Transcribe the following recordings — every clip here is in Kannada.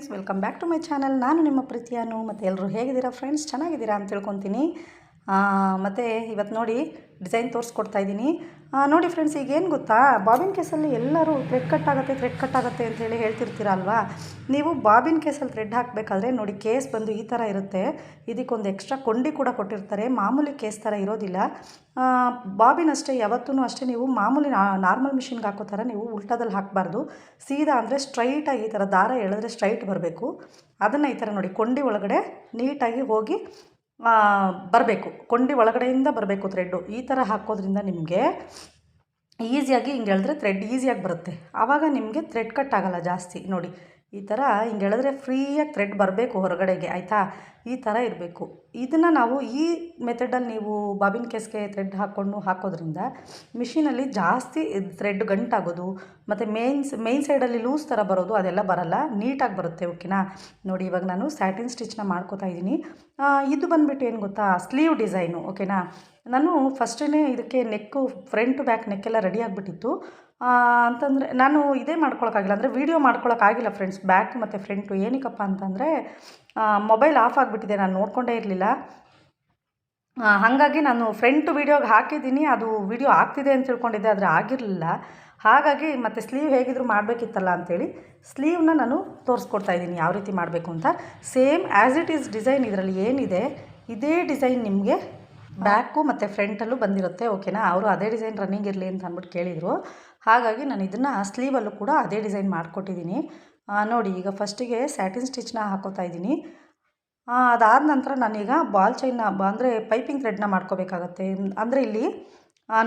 Friends welcome back to my channel ನಾನು ನಿಮ್ಮ ಪ್ರೀತಿಯಾನು ಮತ್ತು ಎಲ್ಲರೂ ಹೇಗಿದ್ದೀರಾ ಫ್ರೆಂಡ್ಸ್ ಚೆನ್ನಾಗಿದ್ದೀರಾ ಅಂತ ತಿಳ್ಕೊತೀನಿ. ಮತ್ತು ಇವತ್ತು ನೋಡಿ ಡಿಸೈನ್ ತೋರಿಸ್ಕೊಡ್ತಾ ಇದ್ದೀನಿ. ನೋಡಿ ಫ್ರೆಂಡ್ಸ್ ಈಗ ಏನು ಗೊತ್ತಾ? ಬಾಬಿನ್ ಕೇಸಲ್ಲಿ ಎಲ್ಲರೂ ಥ್ರೆಡ್ ಕಟ್ ಆಗುತ್ತೆ ಥ್ರೆಡ್ ಕಟ್ ಆಗುತ್ತೆ ಅಂತ ಹೇಳಿ ಹೇಳ್ತಿರ್ತೀರ ಅಲ್ವಾ ನೀವು ಬಾಬಿನ್ ಕೇಸಲ್ಲಿ ಥ್ರೆಡ್ ಹಾಕಬೇಕಾದ್ರೆ ನೋಡಿ ಕೇಸ್ ಬಂದು ಈ ಥರ ಇರುತ್ತೆ. ಇದಕ್ಕೊಂದು ಎಕ್ಸ್ಟ್ರಾ ಕೊಂಡಿ ಕೂಡ ಕೊಟ್ಟಿರ್ತಾರೆ. ಮಾಮೂಲಿ ಕೇಸ್ ಥರ ಇರೋದಿಲ್ಲ. ಬಾಬಿನ್ ಅಷ್ಟೇ ಯಾವತ್ತೂ ಅಷ್ಟೇ ನೀವು ಮಾಮೂಲಿ ನಾರ್ಮಲ್ ಮಿಷಿನ್ಗೆ ಹಾಕೋ ಥರ ನೀವು ಉಲ್ಟಾದಲ್ಲಿ ಹಾಕಬಾರ್ದು. ಸೀದಾ ಅಂದರೆ ಸ್ಟ್ರೈಟಾಗಿ ಈ ಥರ ದಾರ ಎಳೆದ್ರೆ ಸ್ಟ್ರೈಟ್ ಬರಬೇಕು. ಅದನ್ನು ಈ ಥರ ನೋಡಿ, ಕೊಂಡಿ ಒಳಗಡೆ ನೀಟಾಗಿ ಹೋಗಿ ಬರಬೇಕು. ಕೊಂಡಿ ಒಳಗಡೆಯಿಂದ ಬರಬೇಕು ಥ್ರೆಡ್ಡು ಈ ಥರ ಹಾಕೋದ್ರಿಂದ ನಿಮಗೆ ಈಸಿಯಾಗಿ ಹಿಂಗೆ ಹೇಳಿದ್ರೆ ಥ್ರೆಡ್ ಈಸಿಯಾಗಿ ಬರುತ್ತೆ. ಆವಾಗ ನಿಮಗೆ ಥ್ರೆಡ್ ಕಟ್ ಆಗಲ್ಲ ಜಾಸ್ತಿ. ನೋಡಿ ಈ ಥರ ಹಿಂಗೆ ಹೇಳಿದ್ರೆ ಫ್ರೀಯಾಗಿ ಥ್ರೆಡ್ ಬರಬೇಕು ಹೊರಗಡೆಗೆ, ಆಯಿತಾ? ಈ ಥರ ಇರಬೇಕು. ಇದನ್ನು ನಾವು ಈ ಮೆಥಡಲ್ಲಿ ನೀವು ಬಾಬಿನ್ ಕೇಸ್ಗೆ ಥ್ರೆಡ್ ಹಾಕ್ಕೊಂಡು ಹಾಕೋದ್ರಿಂದ ಮಿಷಿನಲ್ಲಿ ಜಾಸ್ತಿ ಥ್ರೆಡ್ ಗಂಟಾಗೋದು, ಮತ್ತು ಮೇನ್ಸ್ ಮೇನ್ ಸೈಡಲ್ಲಿ ಲೂಸ್ ಥರ ಬರೋದು, ಅದೆಲ್ಲ ಬರಲ್ಲ. ನೀಟಾಗಿ ಬರುತ್ತೆ ಓಕೆನಾ ನೋಡಿ, ಇವಾಗ ನಾನು ಸ್ಯಾಟಿನ್ ಸ್ಟಿಚ್ನ ಮಾಡ್ಕೋತಾ ಇದ್ದೀನಿ. ಇದು ಬಂದುಬಿಟ್ಟು ಏನು ಗೊತ್ತಾ? ಸ್ಲೀವ್ ಡಿಸೈನು ಓಕೆನಾ ನಾನು ಫಸ್ಟೇ ಇದಕ್ಕೆ ನೆಕ್ಕು ಫ್ರಂಟ್ ಬ್ಯಾಕ್ ನೆಕ್ಕೆಲ್ಲ ರೆಡಿ ಆಗಿಬಿಟ್ಟಿತ್ತು. ಅಂತಂದರೆ ನಾನು ಇದೇ ಮಾಡ್ಕೊಳಕ್ಕಾಗಿಲ್ಲ. ಅಂದರೆ ವೀಡಿಯೋ ಮಾಡ್ಕೊಳಕ್ಕಾಗಿಲ್ಲ ಫ್ರೆಂಡ್ಸ್ ಬ್ಯಾಕ್ ಮತ್ತು ಫ್ರಂಟು ಏನಕ್ಕಪ್ಪ ಅಂತಂದರೆ ಮೊಬೈಲ್ ಆಫ್ ಆಗಿಬಿಟ್ಟಿದೆ. ನಾನು ನೋಡ್ಕೊಂಡೇ ಇರಲಿಲ್ಲ. ಹಾಗಾಗಿ ನಾನು ಫ್ರಂಟ್ ವೀಡಿಯೋಗೆ ಹಾಕಿದ್ದೀನಿ. ಅದು ವೀಡಿಯೋ ಆಗ್ತಿದೆ ಅಂತ ತಿಳ್ಕೊಂಡಿದ್ದೆ, ಆದರೆ ಆಗಿರಲಿಲ್ಲ. ಹಾಗಾಗಿ ಮತ್ತು ಸ್ಲೀವ್ ಹೇಗಿದ್ರು ಮಾಡಬೇಕಿತ್ತಲ್ಲ ಅಂಥೇಳಿ ಸ್ಲೀವ್ನ ನಾನು ತೋರಿಸ್ಕೊಡ್ತಾ ಇದ್ದೀನಿ. ಯಾವ ರೀತಿ ಮಾಡಬೇಕು ಅಂತ. Same as it is design ಇದರಲ್ಲಿ ಏನಿದೆ, ಇದೇ ಡಿಸೈನ್ ನಿಮಗೆ ಬ್ಯಾಕು ಮತ್ತು ಫ್ರಂಟಲ್ಲೂ ಬಂದಿರುತ್ತೆ. ಓಕೆನಾ ಅವರು ಅದೇ ಡಿಸೈನ್ ರನ್ನಿಂಗ್ ಇರಲಿ ಅಂತ ಅಂದ್ಬಿಟ್ಟು ಕೇಳಿದರು. ಹಾಗಾಗಿ ನಾನು ಇದನ್ನು ಸ್ಲೀವಲ್ಲೂ ಕೂಡ ಅದೇ ಡಿಸೈನ್ ಮಾಡಿಕೊಟ್ಟಿದ್ದೀನಿ. ನೋಡಿ, ಈಗ ಫಸ್ಟಿಗೆ ಸ್ಯಾಟಿನ್ ಸ್ಟಿಚ್ನ ಹಾಕೋತಾ ಇದ್ದೀನಿ. ಅದಾದ ನಂತರ ನಾನೀಗ ಬಾಲ್ ಚೈನ್ನ ಅಂದರೆ ಪೈಪಿಂಗ್ ಥ್ರೆಡ್ನ ಮಾಡ್ಕೋಬೇಕಾಗತ್ತೆ. ಅಂದರೆ ಇಲ್ಲಿ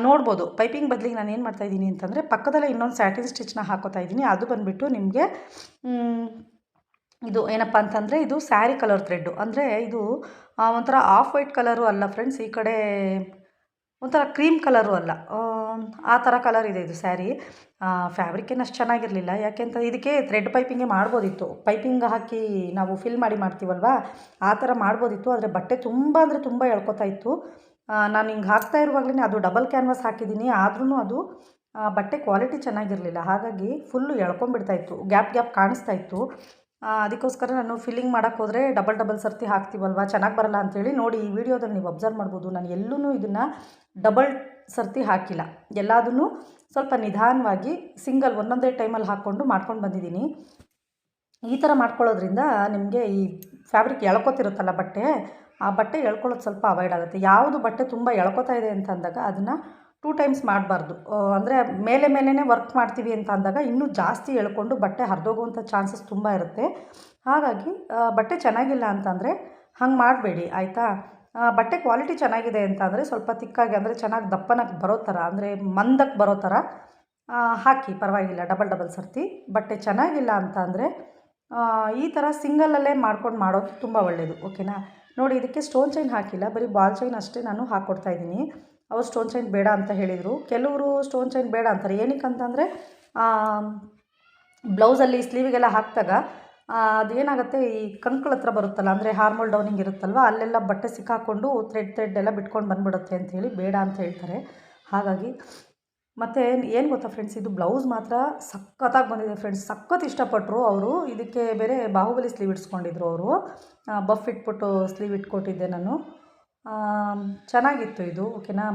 ನೋಡ್ಬೋದು ಪೈಪಿಂಗ್ ಬದಲಿಗೆ ನಾನು ಏನು ಮಾಡ್ತಾ ಇದ್ದೀನಿ ಅಂತಂದರೆ ಪಕ್ಕದಲ್ಲೇ ಇನ್ನೊಂದು ಸ್ಯಾಟಿನ್ ಸ್ಟಿಚ್ನ ಹಾಕೋತಾ ಇದ್ದೀನಿ. ಅದು ಬಂದುಬಿಟ್ಟು ನಿಮಗೆ ಇದು ಏನಪ್ಪ ಅಂತಂದರೆ ಇದು ಸ್ಯಾರಿ ಕಲರ್ ಥ್ರೆಡ್ಡು ಅಂದರೆ ಇದು ಒಂಥರ ಆಫ್ ವೈಟ್ ಕಲರು ಅಲ್ಲ ಫ್ರೆಂಡ್ಸ್ ಈ ಕಡೆ ಒಂಥರ ಕ್ರೀಮ್ ಕಲರು ಅಲ್ಲ. ಆ, ಥರ ಕಲರ್ ಇದೆ ಇದು ಸ್ಯಾರಿ. ಫ್ಯಾಬ್ರಿಕ್ ಏನು ಅಷ್ಟು ಚೆನ್ನಾಗಿರಲಿಲ್ಲ. ಯಾಕೆಂತ ಇದಕ್ಕೆ ಥ್ರೆಡ್ ಪೈಪಿಂಗೇ ಮಾಡ್ಬೋದಿತ್ತು. ಪೈಪಿಂಗ್ ಹಾಕಿ ನಾವು ಫಿಲ್ ಮಾಡಿ ಮಾಡ್ತೀವಲ್ವಾ? ಆ ಥರ ಮಾಡ್ಬೋದಿತ್ತು. ಆದರೆ ಬಟ್ಟೆ ತುಂಬ ಅಂದರೆ ತುಂಬ ಎಳ್ಕೊತಾ ಇತ್ತು. ನಾನು ಹಿಂಗೆ ಹಾಕ್ತಾ ಇರುವಾಗಲೇ ಅದು ಡಬಲ್ ಕ್ಯಾನ್ವಾಸ್ ಹಾಕಿದ್ದೀನಿ ಆದ್ರೂ ಅದು ಬಟ್ಟೆ ಕ್ವಾಲಿಟಿ ಚೆನ್ನಾಗಿರಲಿಲ್ಲ. ಹಾಗಾಗಿ ಫುಲ್ಲು ಎಳ್ಕೊಂಬಿಡ್ತಾ ಇತ್ತು. ಗ್ಯಾಪ್ ಗ್ಯಾಪ್ ಕಾಣಿಸ್ತಾ ಇತ್ತು. ಅದಕ್ಕೋಸ್ಕರ ನಾನು ಫಿಲ್ಲಿಂಗ್ ಮಾಡೋಕ್ಕೆ ಹೋದರೆ ಡಬಲ್ ಡಬಲ್ ಸರ್ತಿ ಹಾಕ್ತೀವಲ್ವ? ಚೆನ್ನಾಗಿ ಬರಲ್ಲ ಅಂಥೇಳಿ ನೋಡಿ ಈ ವಿಡಿಯೋದಲ್ಲಿ ನೀವು ಅಬ್ಸರ್ವ್ ಮಾಡ್ಬೋದು. ನಾನು ಎಲ್ಲೂ ಇದನ್ನು ಡಬಲ್ ಸರ್ತಿ ಹಾಕಿಲ್ಲ. ಎಲ್ಲದನ್ನು ಸ್ವಲ್ಪ ನಿಧಾನವಾಗಿ ಸಿಂಗಲ್ ಒಂದೊಂದೇ ಟೈಮಲ್ಲಿ ಹಾಕ್ಕೊಂಡು ಮಾಡ್ಕೊಂಡು ಬಂದಿದ್ದೀನಿ. ಈ ಥರ ಮಾಡ್ಕೊಳ್ಳೋದ್ರಿಂದ ನಿಮಗೆ ಈ ಫ್ಯಾಬ್ರಿಕ್ ಎಳ್ಕೊತಿರುತ್ತಲ್ಲ ಬಟ್ಟೆ, ಆ ಬಟ್ಟೆ ಎಳ್ಕೊಳ್ಳೋದು ಸ್ವಲ್ಪ ಅವಾಯ್ಡ್ ಆಗುತ್ತೆ. ಯಾವುದು ಬಟ್ಟೆ ತುಂಬ ಎಳ್ಕೊತಾ ಇದೆ ಅಂತ ಅಂದಾಗ ಅದನ್ನು ಟೂ ಟೈಮ್ಸ್ ಮಾಡಬಾರ್ದು. ಅಂದರೆ ಮೇಲೆ ಮೇಲೇ ವರ್ಕ್ ಮಾಡ್ತೀವಿ ಅಂತ ಅಂದಾಗ ಇನ್ನೂ ಜಾಸ್ತಿ ಎಳ್ಕೊಂಡು ಬಟ್ಟೆ ಹರಿದೋಗುವಂಥ ಚಾನ್ಸಸ್ ತುಂಬ ಇರುತ್ತೆ. ಹಾಗಾಗಿ ಬಟ್ಟೆ ಚೆನ್ನಾಗಿಲ್ಲ ಅಂತಂದರೆ ಹಂಗೆ ಮಾಡಬೇಡಿ, ಆಯಿತಾ? ಬಟ್ಟೆ ಕ್ವಾಲಿಟಿ ಚೆನ್ನಾಗಿದೆ ಅಂತ ಅಂದರೆ ಸ್ವಲ್ಪ ತಿಕ್ಕಾಗಿ, ಅಂದರೆ ಚೆನ್ನಾಗಿ ದಪ್ಪನಕ್ಕೆ ಬರೋ ಥರ, ಅಂದರೆ ಮಂದಕ್ಕೆ ಬರೋ ಥರ ಹಾಕಿ, ಪರವಾಗಿಲ್ಲ, ಡಬಲ್ ಡಬಲ್ ಸರ್ತಿ. ಬಟ್ಟೆ ಚೆನ್ನಾಗಿಲ್ಲ ಅಂತ ಅಂದರೆ ಈ ಥರ ಸಿಂಗಲಲ್ಲೇ ಮಾಡ್ಕೊಂಡು ಮಾಡೋದು ತುಂಬ ಒಳ್ಳೆಯದು ಓಕೆನಾ? ನೋಡಿ, ಇದಕ್ಕೆ ಸ್ಟೋನ್ ಚೈನ್ ಹಾಕಿಲ್ಲ, ಬರೀ ಬಾಲ್ ಚೈನ್ ಅಷ್ಟೇ ನಾನು ಹಾಕ್ಕೊಡ್ತಾ ಇದ್ದೀನಿ. ಅವ್ರು ಸ್ಟೋನ್ ಚೈನ್ ಬೇಡ ಅಂತ ಹೇಳಿದರು. ಕೆಲವರು ಸ್ಟೋನ್ ಚೈನ್ ಬೇಡ ಅಂತಾರೆ. ಏನಕ್ಕೆ ಅಂತಂದರೆ ಬ್ಲೌಸಲ್ಲಿ ಸ್ಲೀವಿಗೆಲ್ಲ ಹಾಕಿದಾಗ ಅದೇನಾಗುತ್ತೆ, ಈ ಕಂಕಳ ಹತ್ರ ಬರುತ್ತಲ್ಲ, ಅಂದರೆ ಹಾರ್ಮೋಲ್ ಡೌನಿಂಗ್ ಇರುತ್ತಲ್ವ, ಅಲ್ಲೆಲ್ಲ ಬಟ್ಟೆ ಸಿಕ್ಕಾಕೊಂಡು ಥ್ರೆಡ್ ಥ್ರೆಡ್ ಎಲ್ಲ ಬಿಟ್ಕೊಂಡು ಬಂದ್ಬಿಡುತ್ತೆ ಅಂಥೇಳಿ ಬೇಡ ಅಂತ ಹೇಳ್ತಾರೆ. ಹಾಗಾಗಿ, ಮತ್ತು ಏನು ಗೊತ್ತಾ ಫ್ರೆಂಡ್ಸ್ ಇದು ಬ್ಲೌಸ್ ಮಾತ್ರ ಸಖತ್ತಾಗಿ ಬಂದಿದೆ ಫ್ರೆಂಡ್ಸ್ ಸಖತ್ ಇಷ್ಟಪಟ್ಟರು ಅವರು. ಇದಕ್ಕೆ ಬೇರೆ ಬಾಹುಬಲಿ ಸ್ಲೀವ್ ಇಡ್ಸ್ಕೊಂಡಿದ್ರು ಅವರು. ಬಫ್ ಇಟ್ಬಿಟ್ಟು ಸ್ಲೀವ್ ಇಟ್ಕೊಟ್ಟಿದ್ದೆ ನಾನು. ಚೆನ್ನಾಗಿತ್ತು ಇದು, ಓಕೆನಾ?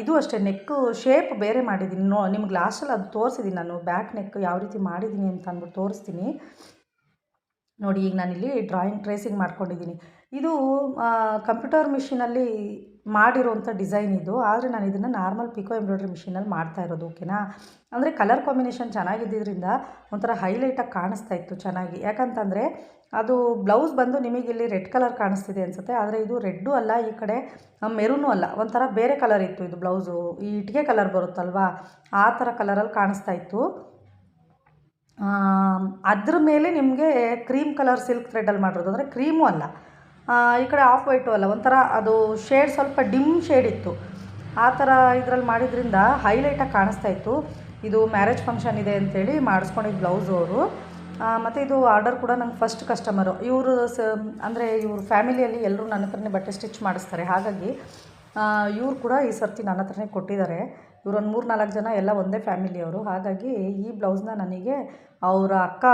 ಇದು ಅಷ್ಟೇ ನೆಕ್ಕು ಶೇಪ್ ಬೇರೆ ಮಾಡಿದ್ದೀನಿ. ನೋ, ನಿಮ್ಗೆ ಲಾಸ್ಟಲ್ಲಿ ಅದು ತೋರಿಸಿದ್ದೀನಿ ನಾನು ಬ್ಯಾಕ್ ನೆಕ್ ಯಾವ ರೀತಿ ಮಾಡಿದ್ದೀನಿ ಅಂತ ಅಂದ್ಬಿಟ್ಟು ತೋರಿಸ್ತೀನಿ. ನೋಡಿ, ಈಗ ನಾನಿಲ್ಲಿ ಡ್ರಾಯಿಂಗ್ ಟ್ರೇಸಿಂಗ್ ಮಾಡ್ಕೊಂಡಿದ್ದೀನಿ ಇದು ಕಂಪ್ಯೂಟರ್ ಮಿಷಿನಲ್ಲಿ ಮಾಡಿರೋಂಥ ಡಿಸೈನ್ ಇದು. ಆದರೆ ನಾನು ಇದನ್ನು ನಾರ್ಮಲ್ ಪಿಕೋ ಎಂಬ್ರಾಯ್ಡ್ರಿ ಮಿಷಿನಲ್ಲಿ ಮಾಡ್ತಾ ಇರೋದು ಓಕೆನಾ ಅಂದರೆ ಕಲರ್ ಕಾಂಬಿನೇಷನ್ ಚೆನ್ನಾಗಿದ್ದರಿಂದ ಒಂಥರ ಹೈಲೈಟಾಗಿ ಕಾಣಿಸ್ತಾ ಇತ್ತು ಚೆನ್ನಾಗಿ. ಯಾಕಂತಂದರೆ ಅದು ಬ್ಲೌಸ್ ಬಂದು ನಿಮಗೆ ಇಲ್ಲಿ ರೆಡ್ ಕಲರ್ ಕಾಣಿಸ್ತಿದೆ ಅನಿಸುತ್ತೆ, ಆದರೆ ಇದು ರೆಡ್ಡು ಅಲ್ಲ, ಈ ಕಡೆ ಮೆರೂನು ಅಲ್ಲ. ಒಂಥರ ಬೇರೆ ಕಲರ್ ಇತ್ತು ಇದು ಬ್ಲೌಸು ಈ ಇಟ್ಟಿಗೆ ಕಲರ್ ಬರುತ್ತಲ್ವಾ? ಆ ಥರ ಕಲರಲ್ಲಿ ಕಾಣಿಸ್ತಾ ಇತ್ತು. ಅದ್ರ ಮೇಲೆ ನಿಮಗೆ ಕ್ರೀಮ್ ಕಲರ್ ಸಿಲ್ಕ್ ಥ್ರೆಡಲ್ಲಿ ಮಾಡಿರೋದು. ಅಂದರೆ ಕ್ರೀಮು ಅಲ್ಲ. ಈ ಕಡೆ ಆಫ್ ವೈಟು ಅಲ್ಲ, ಒಂಥರ ಅದು ಶೇಡ್ ಸ್ವಲ್ಪ ಡಿಮ್ ಶೇಡ್ ಇತ್ತು. ಆ ಥರ ಇದರಲ್ಲಿ ಮಾಡಿದ್ರಿಂದ ಹೈಲೈಟಾಗಿ ಕಾಣಿಸ್ತಾ ಇತ್ತು. ಇದು ಮ್ಯಾರೇಜ್ ಫಂಕ್ಷನ್ ಇದೆ ಅಂತೇಳಿ ಮಾಡಿಸ್ಕೊಂಡಿದ್ದು ಬ್ಲೌಸು ಅವರು. ಮತ್ತು ಇದು ಆರ್ಡರ್ ಕೂಡ ನಂಗೆ ಫಸ್ಟ್ ಕಸ್ಟಮರು ಇವರು ಸ, ಅಂದರೆ ಇವ್ರ ಫ್ಯಾಮಿಲಿಯಲ್ಲಿ ಎಲ್ಲರೂ ನನ್ನ ಹತ್ರನೇ ಬಟ್ಟೆ ಸ್ಟಿಚ್ ಮಾಡಿಸ್ತಾರೆ. ಹಾಗಾಗಿ ಇವರು ಕೂಡ ಈ ಸರ್ತಿ ನನ್ನ ಹತ್ರನೇ ಕೊಟ್ಟಿದ್ದಾರೆ. ಇವರೊಂದು ಮೂರು ನಾಲ್ಕು ಜನ ಎಲ್ಲ ಒಂದೇ ಫ್ಯಾಮಿಲಿಯವರು ಹಾಗಾಗಿ ಈ ಬ್ಲೌಸ್ನ ನನಗೆ ಅವರ ಅಕ್ಕ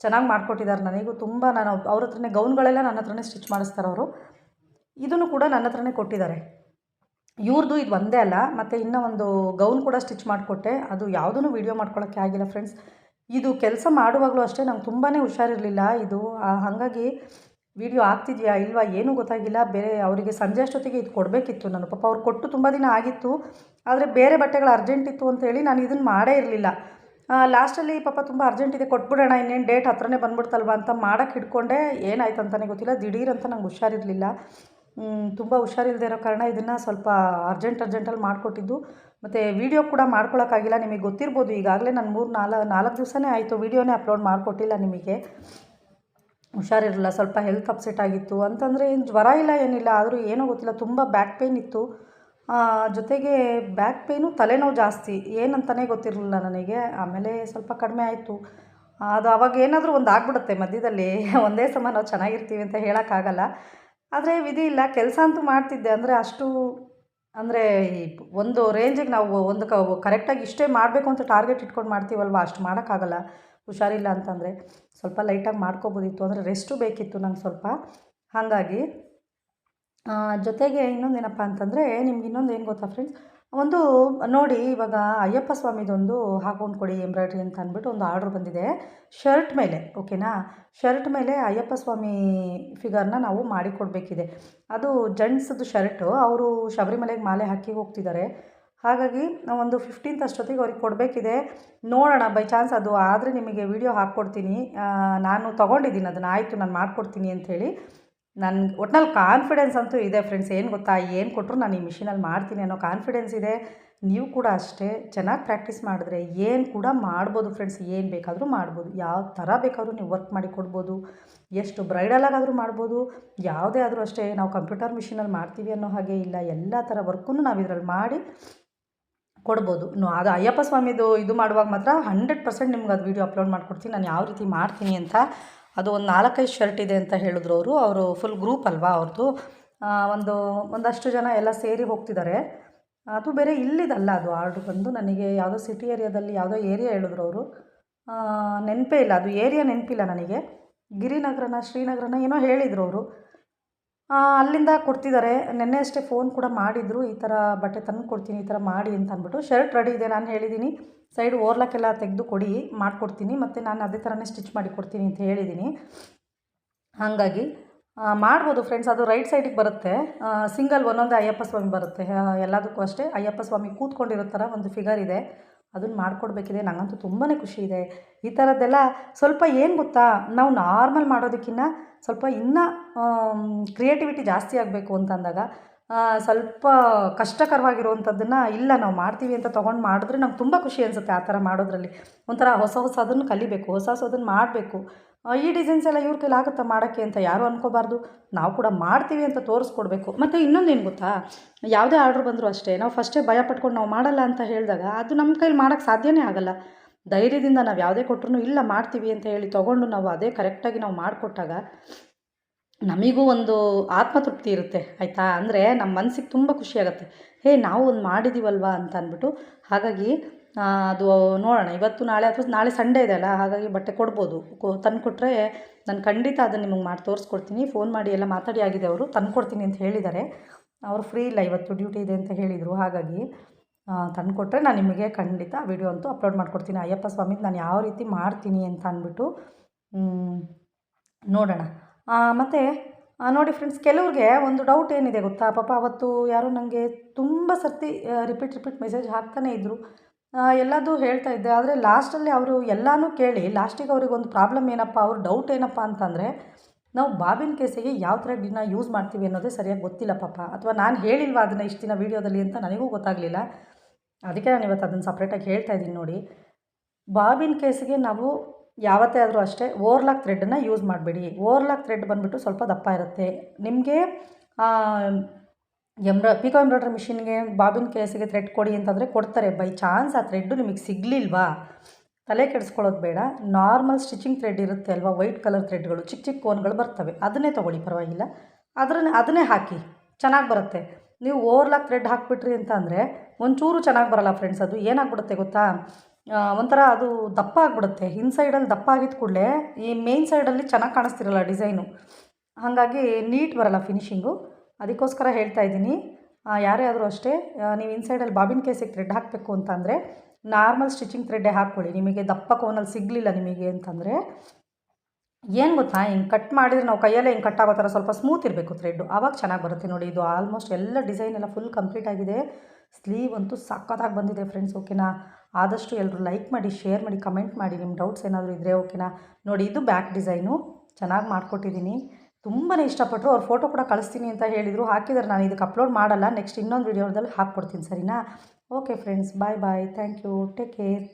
ಚೆನ್ನಾಗಿ ಮಾಡಿಕೊಟ್ಟಿದ್ದಾರೆ ನನಗೂ ತುಂಬ. ನಾನು ಅವ್ರ ಹತ್ರನೇ ಗೌನ್ಗಳೆಲ್ಲ ನನ್ನ ಹತ್ರನೇ ಸ್ಟಿಚ್ ಮಾಡಿಸ್ತಾರೆ ಅವರು. ಇದನ್ನು ಕೂಡ ನನ್ನ ಹತ್ರನೇ ಕೊಟ್ಟಿದ್ದಾರೆ. ಇವ್ರದ್ದು ಇದು ಒಂದೇ ಅಲ್ಲ, ಮತ್ತು ಇನ್ನೂ ಒಂದು ಗೌನ್ ಕೂಡ ಸ್ಟಿಚ್ ಮಾಡಿಕೊಟ್ಟೆ. ಅದು ಯಾವುದೂ ವೀಡಿಯೋ ಮಾಡ್ಕೊಳ್ಳೋಕ್ಕೆ ಆಗಿಲ್ಲ ಫ್ರೆಂಡ್ಸ್ ಇದು ಕೆಲಸ ಮಾಡುವಾಗಲೂ ಅಷ್ಟೇ, ನಂಗೆ ತುಂಬಾ ಹುಷಾರಿರಲಿಲ್ಲ ಇದು. ಹಾಗಾಗಿ ವಿಡಿಯೋ ಆಗ್ತಿದೆಯಾ ಇಲ್ವಾ ಏನೂ ಗೊತ್ತಾಗಿಲ್ಲ. ಬೇರೆ ಅವರಿಗೆ ಸಂಜೆ ಅಷ್ಟೊತ್ತಿಗೆ ಇದು ಕೊಡಬೇಕಿತ್ತು ನಾನು. ಪಾಪ ಅವ್ರು ಕೊಟ್ಟು ತುಂಬ ದಿನ ಆಗಿತ್ತು. ಆದರೆ ಬೇರೆ ಬಟ್ಟೆಗಳು ಅರ್ಜೆಂಟ್ ಇತ್ತು ಅಂತೇಳಿ ನಾನು ಇದನ್ನು ಮಾಡೇ ಇರಲಿಲ್ಲ. ಲಾಸ್ಟಲ್ಲಿ ಪಾಪ ತುಂಬ ಅರ್ಜೆಂಟ್ ಇದೆ, ಕೊಟ್ಬಿಡೋಣ, ಇನ್ನೇನು ಡೇಟ್ ಹತ್ರನೇ ಬಂದ್ಬಿಡ್ತಲ್ವ ಅಂತ ಮಾಡೋಕ್ಕೆ ಹಿಡ್ಕೊಂಡೆ, ಏನಾಯ್ತು ಅಂತಲೇ ಗೊತ್ತಿಲ್ಲ, ದಿಢೀರ್ ಅಂತ ನಂಗೆ ಹುಷಾರಿರಲಿಲ್ಲ. ತುಂಬ ಹುಷಾರಿಲ್ಲದೆ ಇರೋ ಕಾರಣ ಇದನ್ನು ಸ್ವಲ್ಪ ಅರ್ಜೆಂಟ್ ಅರ್ಜೆಂಟಲ್ಲಿ ಮಾಡಿಕೊಟ್ಟಿದ್ದು. ಮತ್ತು ವೀಡಿಯೋ ಕೂಡ ಮಾಡ್ಕೊಳಕ್ಕಾಗಿಲ್ಲ, ನಿಮಗೆ ಗೊತ್ತಿರ್ಬೋದು, ಈಗಾಗಲೇ ನಾನು ಮೂರು ನಾಲ್ಕು ನಾಲ್ಕು ದಿವಸನೇ ಆಯಿತು ವೀಡಿಯೋನೇ ಅಪ್ಲೋಡ್ ಮಾಡಿಕೊಟ್ಟಿಲ್ಲ ನಿಮಗೆ. ಹುಷಾರಿರಲಿಲ್ಲ, ಸ್ವಲ್ಪ ಹೆಲ್ತ್ ಅಪ್ಸೆಟ್ ಆಗಿತ್ತು, ಅಂತಂದರೆ ಏನು ಜ್ವರ ಇಲ್ಲ, ಏನಿಲ್ಲ, ಆದರೂ ಏನೂ ಗೊತ್ತಿಲ್ಲ, ತುಂಬ ಬ್ಯಾಕ್ ಪೇಯ್ನ್ ಇತ್ತು. ಜೊತೆಗೆ ಬ್ಯಾಕ್ ಪೇಯ್ನು ತಲೆನೋವು ಜಾಸ್ತಿ. ಏನಂತಲೇ ಗೊತ್ತಿರಲಿಲ್ಲ ನನಗೆ. ಆಮೇಲೆ ಸ್ವಲ್ಪ ಕಡಿಮೆ ಆಯಿತು. ಅದು ಅವಾಗ ಏನಾದರೂ ಒಂದು ಆಗ್ಬಿಡುತ್ತೆ ಮಧ್ಯದಲ್ಲಿ. ಒಂದೇ ಸಮ ನಾವು ಚೆನ್ನಾಗಿರ್ತೀವಿ ಅಂತ ಹೇಳೋಕ್ಕಾಗಲ್ಲ. ಆದರೆ ವಿಧಿ ಇಲ್ಲ. ಕೆಲಸ ಅಂತೂ ಮಾಡ್ತಿದ್ದೆ. ಅಂದರೆ ಅಷ್ಟು, ಅಂದರೆ ಈ ಒಂದು ರೇಂಜಿಗೆ ನಾವು ಒಂದು ಕ ಕರೆಕ್ಟಾಗಿ ಇಷ್ಟೇ ಮಾಡಬೇಕು ಅಂತ ಟಾರ್ಗೆಟ್ ಇಟ್ಕೊಂಡು ಮಾಡ್ತೀವಲ್ವ? ಅಷ್ಟು ಮಾಡೋಕ್ಕಾಗಲ್ಲ. ಹುಷಾರಿಲ್ಲ ಅಂತಂದರೆ. ಸ್ವಲ್ಪ ಲೈಟಾಗಿ ಮಾಡ್ಕೋಬೋದಿತ್ತು. ಅಂದರೆ ರೆಸ್ಟು ಬೇಕಿತ್ತು ನಂಗೆ ಸ್ವಲ್ಪ. ಹಾಗಾಗಿ ಜೊತೆಗೆ ಇನ್ನೊಂದೇನಪ್ಪ ಅಂತಂದರೆ ನಿಮ್ಗೆ ಇನ್ನೊಂದು ಏನು ಗೊತ್ತಾ ಫ್ರೆಂಡ್ಸ್ ಒಂದು ನೋಡಿ ಇವಾಗ ಅಯ್ಯಪ್ಪ ಸ್ವಾಮಿದೊಂದು ಹಾಕೊಂಡು ಕೊಡಿ ಎಂಬ್ರಾಯ್ಡ್ರಿ ಅಂತ ಅಂದ್ಬಿಟ್ಟು ಒಂದು ಆರ್ಡ್ರ್ ಬಂದಿದೆ. ಶರ್ಟ್ ಮೇಲೆ ಓಕೆನಾ ಶರ್ಟ್ ಮೇಲೆ ಅಯ್ಯಪ್ಪ ಸ್ವಾಮಿ ಫಿಗರ್ನ ನಾವು ಮಾಡಿಕೊಡ್ಬೇಕಿದೆ ಅದು ಜೆಂಟ್ಸ್ದು ಶರ್ಟು ಅವರು ಶಬರಿಮಲೆಗೆ ಮಾಲೆ ಹಾಕಿ ಹೋಗ್ತಿದ್ದಾರೆ. ಹಾಗಾಗಿ ನಾವು ಒಂದು ಫಿಫ್ಟೀನ್ತ್ ಅಷ್ಟೊತ್ತಿಗೆ ಅವ್ರಿಗೆ ಕೊಡಬೇಕಿದೆ. ನೋಡೋಣ ಬೈ ಚಾನ್ಸ್ ಅದು ಆದರೆ ನಿಮಗೆ ವಿಡಿಯೋ ಹಾಕ್ಕೊಡ್ತೀನಿ. ನಾನು ತೊಗೊಂಡಿದ್ದೀನಿ, ಅದನ್ನು ಆಯಿತು, ನಾನು ಮಾಡಿಕೊಡ್ತೀನಿ ಅಂಥೇಳಿ ನನ್ನ ಒಟ್ನಲ್ಲಿ ಕಾನ್ಫಿಡೆನ್ಸ್ ಅಂತೂ ಇದೆ ಫ್ರೆಂಡ್ಸ್ ಏನು ಗೊತ್ತಾ? ಏನು ಕೊಟ್ಟರು ನಾನು ಈ ಮಿಷಿನಲ್ಲಿ ಮಾಡ್ತೀನಿ ಅನ್ನೋ ಕಾನ್ಫಿಡೆನ್ಸ್ ಇದೆ. ನೀವು ಕೂಡ ಅಷ್ಟೇ ಚೆನ್ನಾಗಿ ಪ್ರಾಕ್ಟೀಸ್ ಮಾಡಿದ್ರೆ ಏನು ಕೂಡ ಮಾಡ್ಬೋದು ಫ್ರೆಂಡ್ಸ್ ಏನು ಬೇಕಾದರೂ ಮಾಡ್ಬೋದು. ಯಾವ ಥರ ಬೇಕಾದರೂ ನೀವು ವರ್ಕ್ ಮಾಡಿ ಕೊಡ್ಬೋದು. ಎಷ್ಟು ಬ್ರೈಡಲಾಗಾದರೂ ಮಾಡ್ಬೋದು. ಯಾವುದೇ ಆದರೂ ಅಷ್ಟೇ ನಾವು ಕಂಪ್ಯೂಟರ್ ಮಿಷಿನಲ್ಲಿ ಮಾಡ್ತೀವಿ ಅನ್ನೋ ಹಾಗೆ ಇಲ್ಲ. ಎಲ್ಲ ಥರ ವರ್ಕನ್ನು ನಾವು ಇದರಲ್ಲಿ ಮಾಡಿ ಕೊಡ್ಬೋದು. ಅದು ಅಯ್ಯಪ್ಪ ಸ್ವಾಮಿದು ಇದು ಮಾಡುವಾಗ ಮಾತ್ರ ಹಂಡ್ರೆಡ್ ಪರ್ಸೆಂಟ್ ನಿಮ್ಗೆ ಅದು ವೀಡಿಯೋ ಅಪ್ಲೋಡ್ ಮಾಡಿಕೊಡ್ತೀನಿ. ನಾನು ಯಾವ ರೀತಿ ಮಾಡ್ತೀನಿ ಅಂತ ಅದು ಒಂದು ನಾಲ್ಕೈದು ಶರ್ಟ್ ಇದೆ ಅಂತ ಹೇಳಿದ್ರು ಅವರು. ಅವರು ಫುಲ್ ಗ್ರೂಪ್ ಅಲ್ವಾ ಅವ್ರದ್ದು ಒಂದು, ಒಂದಷ್ಟು ಜನ ಎಲ್ಲ ಸೇರಿ ಹೋಗ್ತಿದ್ದಾರೆ ಅದು ಬೇರೆ ಇಲ್ಲಿದಲ್ಲ ಅದು ಆರ್ಡ್ರ್ ಬಂದು. ನನಗೆ ಯಾವುದೋ ಸಿಟಿ ಏರಿಯಾದಲ್ಲಿ ಯಾವುದೋ ಏರಿಯಾ ಹೇಳಿದ್ರು ಅವರು. ನೆನಪೇ ಇಲ್ಲ. ಅದು ಏರಿಯಾ ನೆನಪಿಲ್ಲ ನನಗೆ. ಗಿರಿನಗರನ, ಶ್ರೀನಗರನ ಏನೋ ಹೇಳಿದರು ಅವರು. ಅಲ್ಲಿಂದ ಕೊಡ್ತಿದ್ದಾರೆ. ನೆನ್ನೆ ಅಷ್ಟೇ ಫೋನ್ ಕೂಡ ಮಾಡಿದರು, ಈ ಥರ ಬಟ್ಟೆ ತಂದು ಕೊಡ್ತೀನಿ, ಈ ಥರ ಮಾಡಿ ಅಂತ ಅಂದ್ಬಿಟ್ಟು. ಶರ್ಟ್ ರೆಡಿ ಇದೆ, ನಾನು ಹೇಳಿದ್ದೀನಿ ಸೈಡ್ ಓರ್ಲಕ್ಕೆಲ್ಲ ತೆಗೆದು ಕೊಡಿ, ಮಾಡಿಕೊಡ್ತೀನಿ. ಮತ್ತು ನಾನು ಅದೇ ಥರನೇ ಸ್ಟಿಚ್ ಮಾಡಿ ಕೊಡ್ತೀನಿ ಅಂತ ಹೇಳಿದ್ದೀನಿ ಹಾಗಾಗಿ ಮಾಡ್ಬೋದು ಫ್ರೆಂಡ್ಸ್ ಅದು ರೈಟ್ ಸೈಡಿಗೆ ಬರುತ್ತೆ. ಸಿಂಗಲ್ ಒಂದೊಂದೇ ಅಯ್ಯಪ್ಪ ಸ್ವಾಮಿ ಬರುತ್ತೆ. ಎಲ್ಲದಕ್ಕೂ ಅಷ್ಟೇ. ಅಯ್ಯಪ್ಪ ಸ್ವಾಮಿ ಕೂತ್ಕೊಂಡಿರೋ ಥರ ಒಂದು ಫಿಗರ್ ಇದೆ. ಅದನ್ನು ಮಾಡಿಕೊಡ್ಬೇಕಿದೆ ನನಗಂತೂ ತುಂಬಾ ಖುಷಿ ಇದೆ ಈ ಥರದ್ದೆಲ್ಲ ಸ್ವಲ್ಪ ಏನು ಗೊತ್ತಾ, ನಾವು ನಾರ್ಮಲ್ ಮಾಡೋದಕ್ಕಿಂತ ಸ್ವಲ್ಪ ಇನ್ನೂ ಕ್ರಿಯೇಟಿವಿಟಿ ಜಾಸ್ತಿ ಆಗಬೇಕು ಅಂತಂದಾಗ ಸ್ವಲ್ಪ ಕಷ್ಟಕರವಾಗಿರುವಂಥದ್ದನ್ನು ಇಲ್ಲ ನಾವು ಮಾಡ್ತೀವಿ ಅಂತ ತೊಗೊಂಡು ಮಾಡಿದ್ರೆ ನಮ್ಗೆ ತುಂಬ ಖುಷಿ ಅನಿಸುತ್ತೆ ಆ ಥರ ಮಾಡೋದ್ರಲ್ಲಿ. ಒಂಥರ ಹೊಸ ಹೊಸದನ್ನು ಕಲಿಬೇಕು, ಹೊಸ ಹೊಸದನ್ನು ಮಾಡಬೇಕು. ಈ ಡಿಸೈನ್ಸ್ ಎಲ್ಲ ಇವ್ರ ಕೈಲಿ ಆಗುತ್ತಾ ಮಾಡೋಕ್ಕೆ ಅಂತ ಯಾರೂ ಅನ್ಕೋಬಾರ್ದು. ನಾವು ಕೂಡ ಮಾಡ್ತೀವಿ ಅಂತ ತೋರಿಸ್ಕೊಡ್ಬೇಕು. ಮತ್ತು ಇನ್ನೊಂದೇನು ಗೊತ್ತಾ? ಯಾವುದೇ ಆರ್ಡ್ರ್ ಬಂದರೂ ಅಷ್ಟೇ. ನಾವು ಫಸ್ಟೇ ಭಯ ಪಟ್ಕೊಂಡು ನಾವು ಮಾಡಲ್ಲ ಅಂತ ಹೇಳಿದಾಗ ಅದು ನಮ್ಮ ಕೈಲಿ ಮಾಡೋಕ್ಕೆ ಸಾಧ್ಯವೇ ಆಗಲ್ಲ. ಧೈರ್ಯದಿಂದ ನಾವು ಯಾವುದೇ ಕೊಟ್ಟರು ಇಲ್ಲ ಮಾಡ್ತೀವಿ ಅಂತ ಹೇಳಿ ತೊಗೊಂಡು ನಾವು ಅದೇ ಕರೆಕ್ಟಾಗಿ ನಾವು ಮಾಡಿಕೊಟ್ಟಾಗ ನಮಗೂ ಒಂದು ಆತ್ಮತೃಪ್ತಿ ಇರುತ್ತೆ, ಆಯಿತಾ? ಅಂದರೆ ನಮ್ಮ ಮನಸ್ಸಿಗೆ ತುಂಬ ಖುಷಿಯಾಗುತ್ತೆ ಹೇ, ನಾವು ಒಂದು ಮಾಡಿದ್ದೀವಲ್ವಾ ಅಂತ ಅಂದ್ಬಿಟ್ಟು ಹಾಗಾಗಿ ಅದು ನೋಡೋಣ. ಇವತ್ತು ನಾಳೆ ಅಥವಾ ನಾಳೆ ಸಂಡೇ ಇದೆ ಅಲ್ಲ, ಹಾಗಾಗಿ ಬಟ್ಟೆ ಕೊಡ್ಬೋದು. ತಂದು ಕೊಟ್ಟರೆ ನಾನು ಖಂಡಿತ ಅದನ್ನು ನಿಮಗೆ ಮಾಡಿ ತೋರಿಸ್ಕೊಡ್ತೀನಿ. ಫೋನ್ ಮಾಡಿ ಎಲ್ಲ ಮಾತಾಡಿ ಆಗಿದೆ ಅವರು ತಂದು ಕೊಡ್ತೀನಿ ಅಂತ ಹೇಳಿದ್ದಾರೆ. ಅವರು ಫ್ರೀ ಇಲ್ಲ ಇವತ್ತು ಡ್ಯೂಟಿ ಇದೆ ಅಂತ ಹೇಳಿದರು, ಹಾಗಾಗಿ ತಂದು ಕೊಟ್ಟರೆ ನಾನು ನಿಮಗೆ ಖಂಡಿತ ವಿಡಿಯೋ ಅಂತೂ ಅಪ್ಲೋಡ್ ಮಾಡಿಕೊಡ್ತೀನಿ. ಅಯ್ಯಪ್ಪ ಸ್ವಾಮಿ ನಾನು ಯಾವ ರೀತಿ ಮಾಡ್ತೀನಿ ಅಂತ ಅಂದ್ಬಿಟ್ಟು ನೋಡೋಣ. ಮತ್ತು ನೋಡಿ ಫ್ರೆಂಡ್ಸ್ ಕೆಲವ್ರಿಗೆ ಒಂದು ಡೌಟ್ ಏನಿದೆ ಗೊತ್ತಾ? ಪಾಪ ಅವತ್ತು ಯಾರೋ ನನಗೆ ತುಂಬ ಸರ್ತಿ ರಿಪೀಟ್ ರಿಪೀಟ್ ಮೆಸೇಜ್ ಹಾಕ್ತಾನೇ ಇದ್ದರು ಎಲ್ಲದೂ ಹೇಳ್ತಾ ಇದ್ದೆ. ಆದರೆ ಲಾಸ್ಟಲ್ಲಿ ಅವರು ಎಲ್ಲನೂ ಕೇಳಿ ಲಾಸ್ಟಿಗೆ ಅವ್ರಿಗೆ ಒಂದು ಪ್ರಾಬ್ಲಮ್ ಏನಪ್ಪ, ಅವ್ರ ಡೌಟ್ ಏನಪ್ಪ ಅಂತಂದರೆ, ನಾವು ಬಾಬಿನ ಕೇಸಿಗೆ ಯಾವ ಥರ ಡಿನ ಯೂಸ್ ಮಾಡ್ತೀವಿ ಅನ್ನೋದೇ ಸರಿಯಾಗಿ ಗೊತ್ತಿಲ್ಲ ಪಾಪ. ಅಥವಾ ನಾನು ಹೇಳಿಲ್ವಾ ಅದನ್ನು ಇಷ್ಟು ದಿನ ವೀಡಿಯೋದಲ್ಲಿ ಅಂತ ನನಗೂ ಗೊತ್ತಾಗಲಿಲ್ಲ. ಅದಕ್ಕೆ ನಾನು ಇವತ್ತು ಅದನ್ನು ಸಪ್ರೇಟಾಗಿ ಹೇಳ್ತಾ ಇದ್ದೀನಿ ನೋಡಿ. ಬಾಬಿನ ಕೇಸಿಗೆ ನಾವು ಯಾವತ್ತೇ ಆದರೂ ಅಷ್ಟೇ ಓವರ್ಲಾಕ್ ಥ್ರೆಡ್ಡನ್ನು ಯೂಸ್ ಮಾಡಬೇಡಿ. ಓವರ್ಲಾಕ್ ಥ್ರೆಡ್ ಬಂದುಬಿಟ್ಟು ಸ್ವಲ್ಪ ದಪ್ಪ ಇರುತ್ತೆ. ನಿಮಗೆ ಎಂಬ್ರ ಪಿಕೋ ಎಂಬ್ರಾಯ್ಡ್ರಿ ಮಿಷಿನ್ಗೆ ಬಾಬಿನ್ ಕೇಸಿಗೆ ಥ್ರೆಡ್ ಕೊಡಿ ಅಂತಂದರೆ ಕೊಡ್ತಾರೆ. ಬೈ ಚಾನ್ಸ್ ಆ ಥ್ರೆಡ್ಡು ನಿಮಗೆ ಸಿಗಲಿಲ್ವಾ? ತಲೆ ಕೆಡಿಸ್ಕೊಳ್ಳೋದು ಬೇಡ. ನಾರ್ಮಲ್ ಸ್ಟಿಚಿಂಗ್ ಥ್ರೆಡ್ ಇರುತ್ತೆ ಅಲ್ವಾ? ವೈಟ್ ಕಲರ್ ಥ್ರೆಡ್ಗಳು ಚಿಕ್ಕ ಚಿಕ್ಕ ಕೋನ್ಗಳು ಬರ್ತವೆ. ಅದನ್ನೇ ತೊಗೊಳ್ಳಿ, ಪರವಾಗಿಲ್ಲ. ಅದನ್ನೇ ಅದನ್ನೇ ಹಾಕಿ. ಚೆನ್ನಾಗಿ ಬರುತ್ತೆ. ನೀವು ಓವರ್ಲಾಕ್ ಥ್ರೆಡ್ ಹಾಕಿಬಿಟ್ರಿ ಅಂತ ಅಂದರೆ ಒಂಚೂರು ಚೆನ್ನಾಗಿ ಬರಲ್ಲ ಫ್ರೆಂಡ್ಸ್ ಅದು. ಏನಾಗ್ಬಿಡುತ್ತೆ ಗೊತ್ತಾ? ಒಂಥರ ಅದು ದಪ್ಪ ಆಗಿಬಿಡುತ್ತೆ. ಇನ್ಸೈಡಲ್ಲಿ ದಪ್ಪ ಆಗಿದ್ದ ಕೂಡಲೇ ಈ ಮೇನ್ ಸೈಡಲ್ಲಿ ಚೆನ್ನಾಗಿ ಕಾಣಿಸ್ತಿರಲ್ಲ ಡಿಸೈನು ಹಾಗಾಗಿ ನೀಟ್ ಬರಲ್ಲ ಫಿನಿಶಿಂಗು ಅದಕ್ಕೋಸ್ಕರ ಹೇಳ್ತಾ ಇದ್ದೀನಿ. ಯಾರೇ ಆದರೂ ಅಷ್ಟೇ ನೀವು ಇನ್ಸೈಡಲ್ಲಿ ಬಾಬಿನ್ ಕೇಸಿಗೆ ಥ್ರೆಡ್ ಹಾಕಬೇಕು ಅಂತಂದರೆ ನಾರ್ಮಲ್ ಸ್ಟಿಚಿಂಗ್ ಥ್ರೆಡ್ಡೇ ಹಾಕ್ಕೊಳ್ಳಿ. ನಿಮಗೆ ದಪ್ಪ ಕೋನಲ್ಲಿ ಸಿಗಲಿಲ್ಲ ನಿಮಗೆ ಅಂತಂದರೆ, ಏನು ಗೊತ್ತಾ? ಹಿಂಗೆ ಕಟ್ ಮಾಡಿದರೆ ನಾವು ಕೈಯಲ್ಲೇ ಹಿಂಗೆ ಕಟ್ ಆಗೋ ಥರ ಸ್ವಲ್ಪ ಸ್ಮೂತ್ ಇರಬೇಕು ಥ್ರೆಡ್ಡು ಆವಾಗ ಚೆನ್ನಾಗಿ ಬರುತ್ತೆ ನೋಡಿ, ಇದು ಆಲ್ಮೋಸ್ಟ್ ಎಲ್ಲ ಡಿಸೈನ್ ಎಲ್ಲ ಫುಲ್ ಕಂಪ್ಲೀಟ್ ಆಗಿದೆ. ಸ್ಲೀವ್ ಅಂತೂ ಸಕ್ಕತ್ತಾಗಿ ಬಂದಿದೆ ಫ್ರೆಂಡ್ಸ್ ಓಕೆನಾ ಆದಷ್ಟು ಎಲ್ಲರೂ ಲೈಕ್ ಮಾಡಿ ಶೇರ್ ಮಾಡಿ ಕಮೆಂಟ್ ಮಾಡಿ ನಿಮ್ಮ ಡೌಟ್ಸ್ ಏನಾದರೂ ಇದ್ದರೆ ಓಕೆನಾ ನೋಡಿ, ಇದು ಬ್ಯಾಕ್ ಡಿಸೈನು ಚೆನ್ನಾಗಿ ಮಾಡಿಕೊಟ್ಟಿದ್ದೀನಿ. ತುಂಬಾ ಇಷ್ಟಪಟ್ಟರು ಅವ್ರ ಫೋಟೋ ಕೂಡ ಕಳಿಸ್ತೀನಿ ಅಂತ ಹೇಳಿದರು. ಹಾಕಿದರೆ ನಾನು ಇದಕ್ಕೆ ಅಪ್ಲೋಡ್ ಮಾಡಲ್ಲ. ನೆಕ್ಸ್ಟ್ ಇನ್ನೊಂದು ವೀಡಿಯೋದಲ್ಲಿ ಹಾಕ್ಕೊಡ್ತೀನಿ ಸರಿನಾ? Okay friends bye bye thank you take care